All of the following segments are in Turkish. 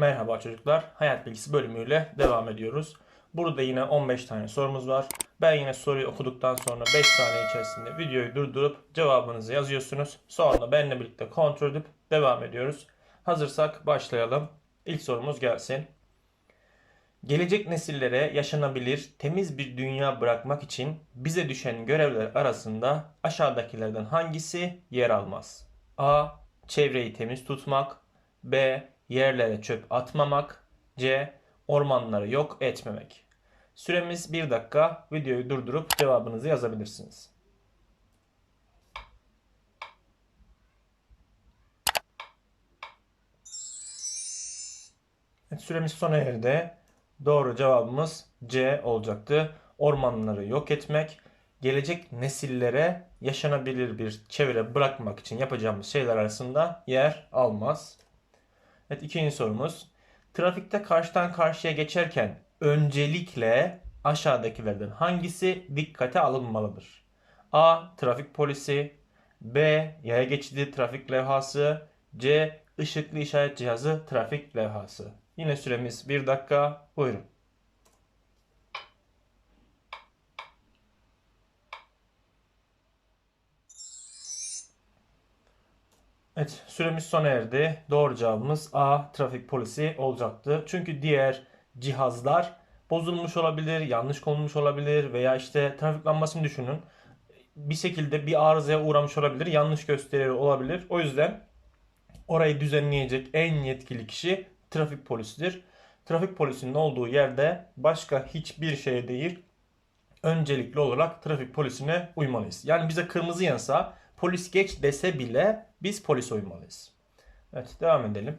Merhaba çocuklar. Hayat bilgisi bölümüyle devam ediyoruz. Burada yine 15 tane sorumuz var. Ben yine soruyu okuduktan sonra 5 saniye içerisinde videoyu durdurup cevabınızı yazıyorsunuz. Sonra benimle birlikte kontrol edip devam ediyoruz. Hazırsak başlayalım. İlk sorumuz gelsin. Gelecek nesillere yaşanabilir, temiz bir dünya bırakmak için bize düşen görevler arasında aşağıdakilerden hangisi yer almaz? A. Çevreyi temiz tutmak. B. Yerlere çöp atmamak. C. Ormanları yok etmemek. Süremiz 1 dakika. Videoyu durdurup cevabınızı yazabilirsiniz. Evet, süremiz sona erdi. Doğru cevabımız C olacaktı. Ormanları yok etmek, gelecek nesillere yaşanabilir bir çevre bırakmak için yapacağımız şeyler arasında yer almaz. Evet ikinci sorumuz. Trafikte karşıdan karşıya geçerken öncelikle aşağıdakilerden hangisi dikkate alınmalıdır? A. Trafik polisi B. Yaya geçidi trafik levhası C. Işıklı işaret cihazı trafik levhası. Yine süremiz 1 dakika. Buyurun. Evet, süremiz sona erdi. Doğru cevabımız A. Trafik polisi olacaktı. Çünkü diğer cihazlar bozulmuş olabilir, yanlış konulmuş olabilir veya işte trafik lambasını düşünün. Bir şekilde bir arızaya uğramış olabilir, yanlış gösteriyor olabilir. O yüzden orayı düzenleyecek en yetkili kişi trafik polisidir. Trafik polisinin olduğu yerde başka hiçbir şey değil, öncelikli olarak trafik polisine uymalıyız. Yani bize kırmızı yansa polis geç dese bile biz polis uymalıyız. Evet devam edelim.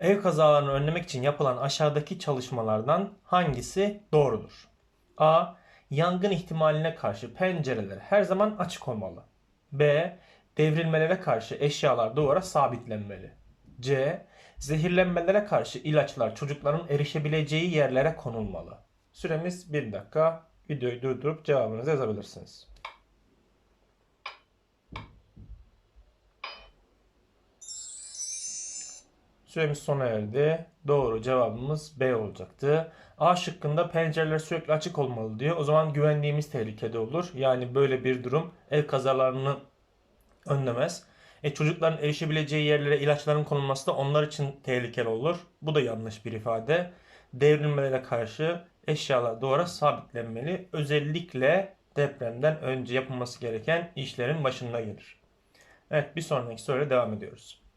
Ev kazalarını önlemek için yapılan aşağıdaki çalışmalardan hangisi doğrudur? A. Yangın ihtimaline karşı pencereler her zaman açık olmalı. B. Devrilmelere karşı eşyalar duvara sabitlenmeli. C. Zehirlenmelere karşı ilaçlar çocukların erişebileceği yerlere konulmalı. Süremiz 1 dakika. Videoyu durdurup cevabınızı yazabilirsiniz. Süremiz sona erdi. Doğru cevabımız B olacaktı. A şıkkında pencereler sürekli açık olmalı diyor. O zaman güvenliğimiz tehlikede olur. Yani böyle bir durum ev kazalarını önlemez. E, çocukların erişebileceği yerlere ilaçların konulması da onlar için tehlikeli olur. Bu da yanlış bir ifade. Devrilmelere karşı eşyalar duvara sabitlenmeli. Özellikle depremden önce yapılması gereken işlerin başında gelir. Evet bir sonraki soruyla devam ediyoruz.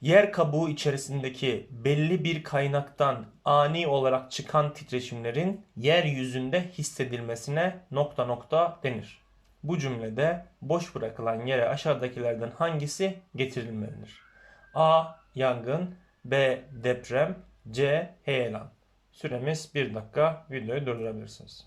Yer kabuğu içerisindeki belli bir kaynaktan ani olarak çıkan titreşimlerin yeryüzünde hissedilmesine nokta nokta denir. Bu cümlede boş bırakılan yere aşağıdakilerden hangisi getirilmelidir? A. Yangın B. Deprem C. Heyelan Süremiz 1 dakika. Videoyu durdurabilirsiniz.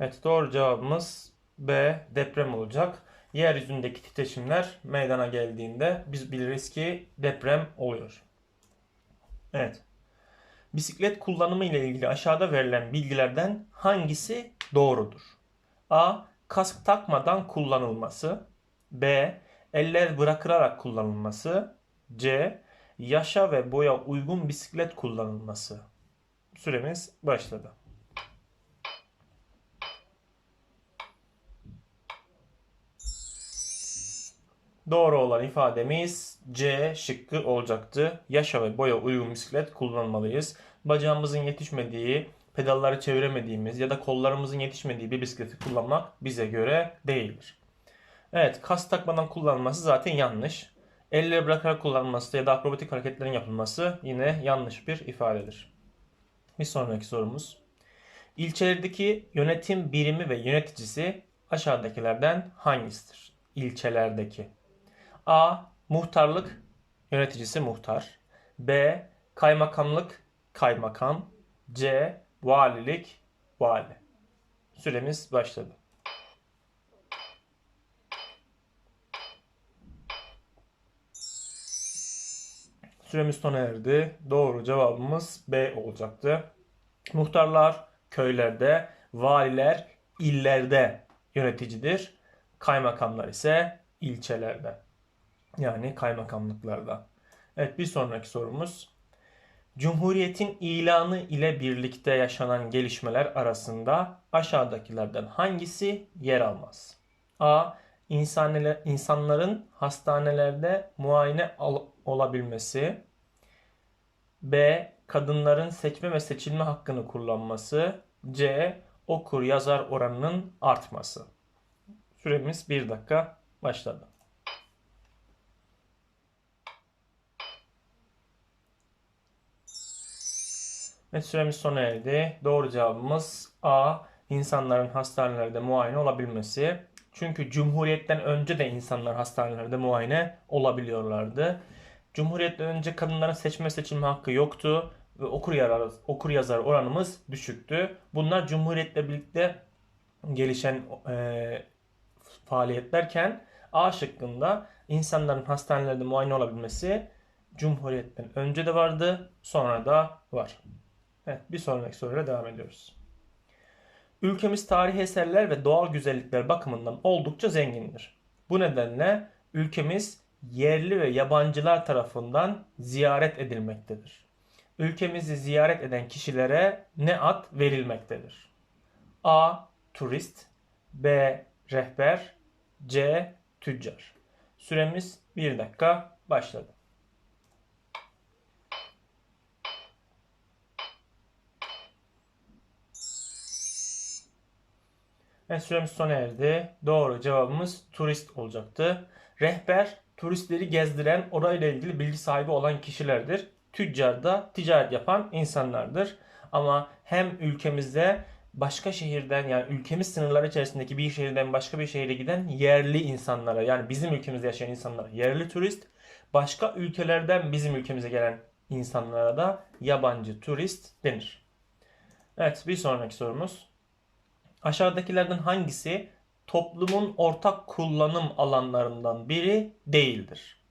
Evet doğru cevabımız B. Deprem olacak. Yeryüzündeki titreşimler meydana geldiğinde biz biliriz ki deprem oluyor. Evet. Bisiklet kullanımı ile ilgili aşağıda verilen bilgilerden hangisi doğrudur? A. Kask takmadan kullanılması. B. Eller bırakılarak kullanılması. C. Yaşa ve boya uygun bisiklet kullanılması. Süremiz başladı. Doğru olan ifademiz C şıkkı olacaktı. Yaşa ve boya uygun bisiklet kullanmalıyız. Bacağımızın yetişmediği, pedalları çeviremediğimiz ya da kollarımızın yetişmediği bir bisikleti kullanmak bize göre değildir. Evet, kas takmadan kullanılması zaten yanlış. Elleri bırakarak kullanılması ya da akrobatik hareketlerin yapılması yine yanlış bir ifadedir. Bir sonraki sorumuz. İlçelerdeki yönetim birimi ve yöneticisi aşağıdakilerden hangisidir? İlçelerdeki. A. Muhtarlık yöneticisi muhtar. B. Kaymakamlık kaymakam. C. Valilik vali. Süremiz başladı. Süremiz sona erdi. Doğru cevabımız B olacaktı. Muhtarlar köylerde, valiler illerde yöneticidir. Kaymakamlar ise ilçelerde. Yani kaymakamlıklarda. Evet bir sonraki sorumuz. Cumhuriyetin ilanı ile birlikte yaşanan gelişmeler arasında aşağıdakilerden hangisi yer almaz? A. insanların hastanelerde muayene olabilmesi. B. Kadınların seçme ve seçilme hakkını kullanması. C. Okur yazar oranının artması. Süremiz 1 dakika başladı. Ve süremiz sona erdi. Doğru cevabımız A. İnsanların hastanelerde muayene olabilmesi. Çünkü Cumhuriyet'ten önce de insanlar hastanelerde muayene olabiliyorlardı. Cumhuriyet'ten önce kadınların seçme seçilme hakkı yoktu ve okur yazar, okur yazar oranımız düşüktü. Bunlar Cumhuriyet'le birlikte gelişen e, faaliyetlerken A şıkkında insanların hastanelerde muayene olabilmesi Cumhuriyet'ten önce de vardı, sonra da var. Evet, bir sonraki soruyla devam ediyoruz. Ülkemiz tarihi eserler ve doğal güzellikler bakımından oldukça zengindir. Bu nedenle ülkemiz yerli ve yabancılar tarafından ziyaret edilmektedir. Ülkemizi ziyaret eden kişilere ne ad verilmektedir? A. Turist B. Rehber C. Tüccar Süremiz 1 dakika başladı. Ve süremiz sona erdi. Doğru cevabımız turist olacaktı. Rehber turistleri gezdiren orayla ilgili bilgi sahibi olan kişilerdir. Tüccar da ticaret yapan insanlardır. Ama hem ülkemizde başka şehirden yani ülkemiz sınırları içerisindeki bir şehirden başka bir şehire giden yerli insanlara yani bizim ülkemizde yaşayan insanlara yerli turist, başka ülkelerden bizim ülkemize gelen insanlara da yabancı turist denir. Evet bir sonraki sorumuz. Aşağıdakilerden hangisi toplumun ortak kullanım alanlarından biri değildir?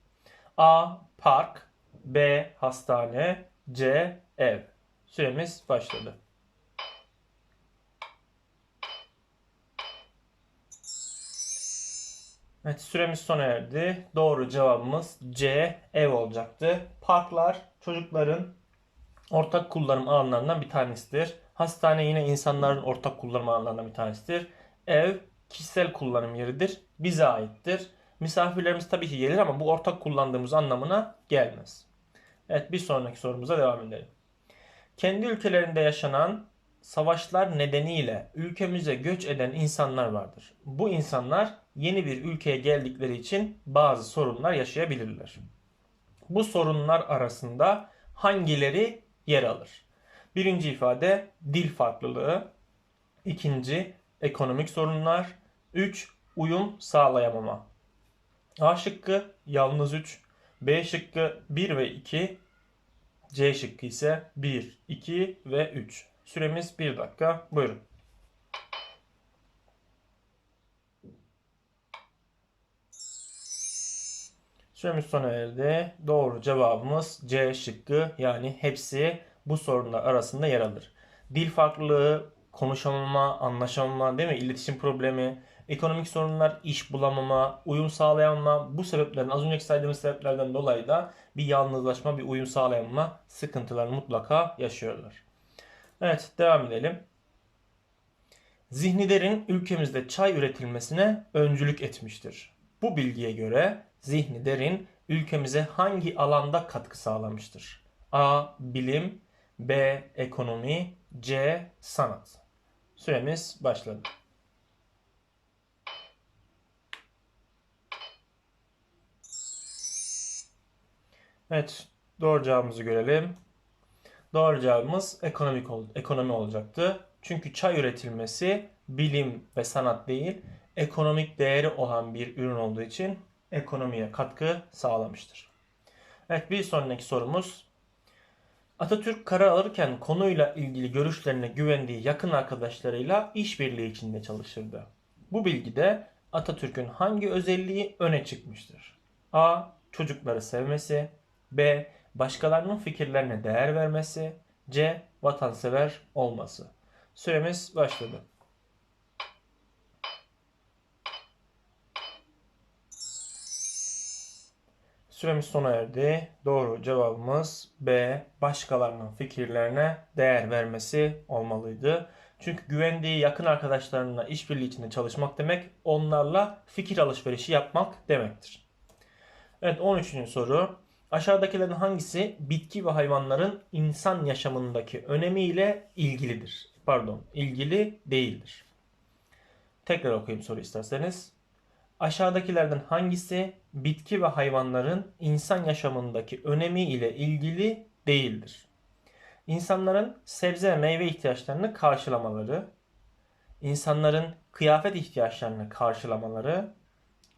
A. Park B. Hastane C. Ev Süremiz başladı. Evet süremiz sona erdi. Doğru cevabımız C. Ev olacaktı. Parklar çocukların ortak kullanım alanlarından bir tanesidir. Hastane yine insanların ortak kullanım alanlarından bir tanesidir. Ev kişisel kullanım yeridir. Bize aittir. Misafirlerimiz tabii ki gelir ama bu ortak kullandığımız anlamına gelmez. Evet bir sonraki sorumuza devam edelim. Kendi ülkelerinde yaşanan savaşlar nedeniyle ülkemize göç eden insanlar vardır. Bu insanlar yeni bir ülkeye geldikleri için bazı sorunlar yaşayabilirler. Bu sorunlar arasında hangileri yer alır? Birinci ifade dil farklılığı. İkinci ekonomik sorunlar. 3. Uyum sağlayamama. A şıkkı yalnız 3. B şıkkı 1 ve 2. C şıkkı ise 1, 2 ve 3. Süremiz 1 dakika. Buyurun. Süremiz sona erdi. Doğru cevabımız C şıkkı yani hepsi bu sorunlar arasında yer alır. Dil farklılığı, konuşamama, anlaşamama, değil mi? İletişim problemi, ekonomik sorunlar, iş bulamama, uyum sağlayamama bu sebeplerden az önceki saydığımız sebeplerden dolayı da bir yalnızlaşma, bir uyum sağlayamama sıkıntılarını mutlaka yaşıyorlar. Evet devam edelim. Zihnilerin ülkemizde çay üretilmesine öncülük etmiştir. Bu bilgiye göre zihni derin ülkemize hangi alanda katkı sağlamıştır? A. Bilim B. Ekonomi C. Sanat Süremiz başladı. Evet, doğru cevabımızı görelim. Doğru cevabımız ekonomik ol ekonomi olacaktı. Çünkü çay üretilmesi bilim ve sanat değil, ekonomik değeri olan bir ürün olduğu için ekonomiye katkı sağlamıştır. Evet bir sonraki sorumuz. Atatürk karar alırken konuyla ilgili görüşlerine güvendiği yakın arkadaşlarıyla işbirliği içinde çalışırdı. Bu bilgide Atatürk'ün hangi özelliği öne çıkmıştır? A. Çocukları sevmesi B. Başkalarının fikirlerine değer vermesi C. Vatansever olması Süremiz başladı. Süremiz sona erdi. Doğru cevabımız B. Başkalarının fikirlerine değer vermesi olmalıydı. Çünkü güvendiği yakın arkadaşlarına işbirliği içinde çalışmak demek onlarla fikir alışverişi yapmak demektir. Evet 13. soru. Aşağıdakilerin hangisi bitki ve hayvanların insan yaşamındaki önemiyle ilgilidir? Pardon, ilgili değildir. Tekrar okuyayım soru isterseniz. Aşağıdakilerden hangisi bitki ve hayvanların insan yaşamındaki önemi ile ilgili değildir? İnsanların sebze ve meyve ihtiyaçlarını karşılamaları, insanların kıyafet ihtiyaçlarını karşılamaları,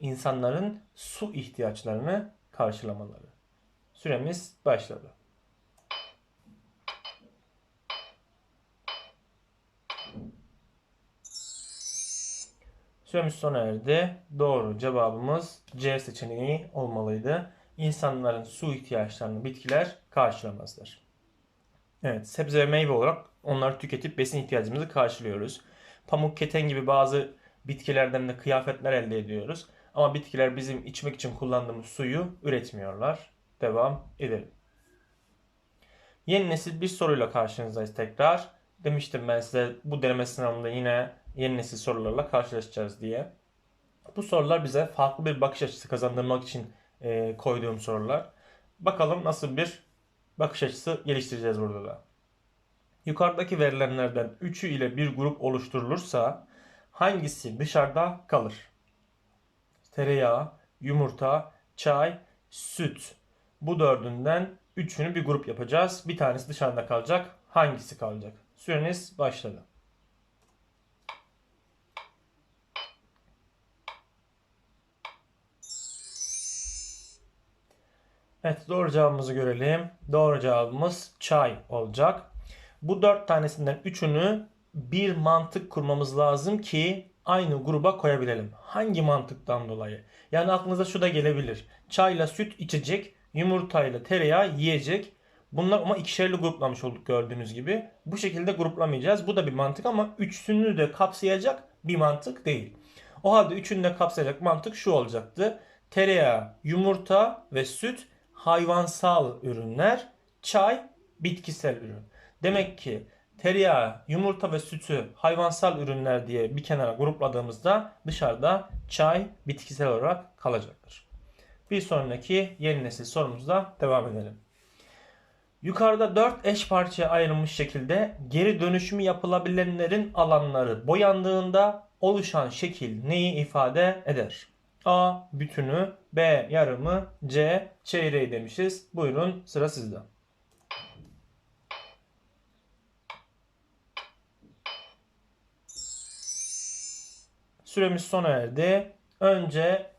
insanların su ihtiyaçlarını karşılamaları. Süremiz başladı. Süremiz sona erdi. Doğru cevabımız C seçeneği olmalıydı. İnsanların su ihtiyaçlarını bitkiler karşılamazlar. Evet, sebze ve meyve olarak onları tüketip besin ihtiyacımızı karşılıyoruz. Pamuk, keten gibi bazı bitkilerden de kıyafetler elde ediyoruz. Ama bitkiler bizim içmek için kullandığımız suyu üretmiyorlar. Devam edelim. Yeni nesil bir soruyla karşınızdayız tekrar. Demiştim ben size bu deneme sınavında yine yeni nesil sorularla karşılaşacağız diye. Bu sorular bize farklı bir bakış açısı kazandırmak için e, koyduğum sorular. Bakalım nasıl bir bakış açısı geliştireceğiz burada da. Yukarıdaki verilenlerden üçü ile bir grup oluşturulursa hangisi dışarıda kalır? Tereyağı, yumurta, çay, süt. Bu dördünden üçünü bir grup yapacağız. Bir tanesi dışarıda kalacak. Hangisi kalacak? Süreniz başladı. Evet doğru cevabımızı görelim. Doğru cevabımız çay olacak. Bu dört tanesinden üçünü bir mantık kurmamız lazım ki aynı gruba koyabilelim. Hangi mantıktan dolayı? Yani aklınıza şu da gelebilir. Çayla süt içecek, yumurtayla tereyağı yiyecek. Bunlar ama ikişerli gruplamış olduk gördüğünüz gibi. Bu şekilde gruplamayacağız. Bu da bir mantık ama üçünü de kapsayacak bir mantık değil. O halde üçünü de kapsayacak mantık şu olacaktı. Tereyağı, yumurta ve süt hayvansal ürünler, çay bitkisel ürün. Demek ki tereyağı, yumurta ve sütü hayvansal ürünler diye bir kenara grupladığımızda dışarıda çay bitkisel olarak kalacaktır. Bir sonraki yeni nesil sorumuzda devam edelim. Yukarıda 4 eş parçaya ayrılmış şekilde geri dönüşümü yapılabilenlerin alanları boyandığında oluşan şekil neyi ifade eder? A bütünü, B yarımı, C çeyreği demişiz. Buyurun sıra sizde. Süremiz sona erdi. Önce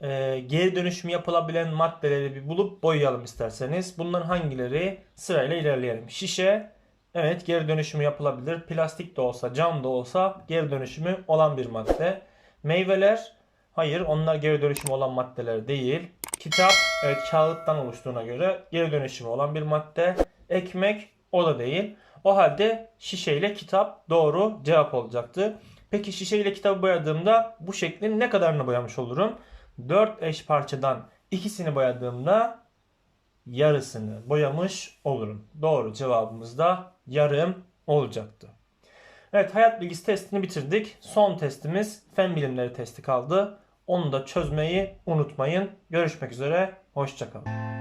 e, geri dönüşüm yapılabilen maddeleri bir bulup boyayalım isterseniz. Bunların hangileri sırayla ilerleyelim. Şişe, evet geri dönüşümü yapılabilir. Plastik de olsa, cam da olsa geri dönüşümü olan bir madde. Meyveler, hayır onlar geri dönüşümü olan maddeler değil. Kitap, evet kağıttan oluştuğuna göre geri dönüşümü olan bir madde. Ekmek, o da değil. O halde şişe ile kitap doğru cevap olacaktı. Peki şişe ile kitabı boyadığımda bu şeklin ne kadarını boyamış olurum? 4 eş parçadan ikisini boyadığımda yarısını boyamış olurum. Doğru cevabımız da yarım olacaktı. Evet hayat bilgisi testini bitirdik. Son testimiz fen bilimleri testi kaldı. Onu da çözmeyi unutmayın. Görüşmek üzere. Hoşçakalın.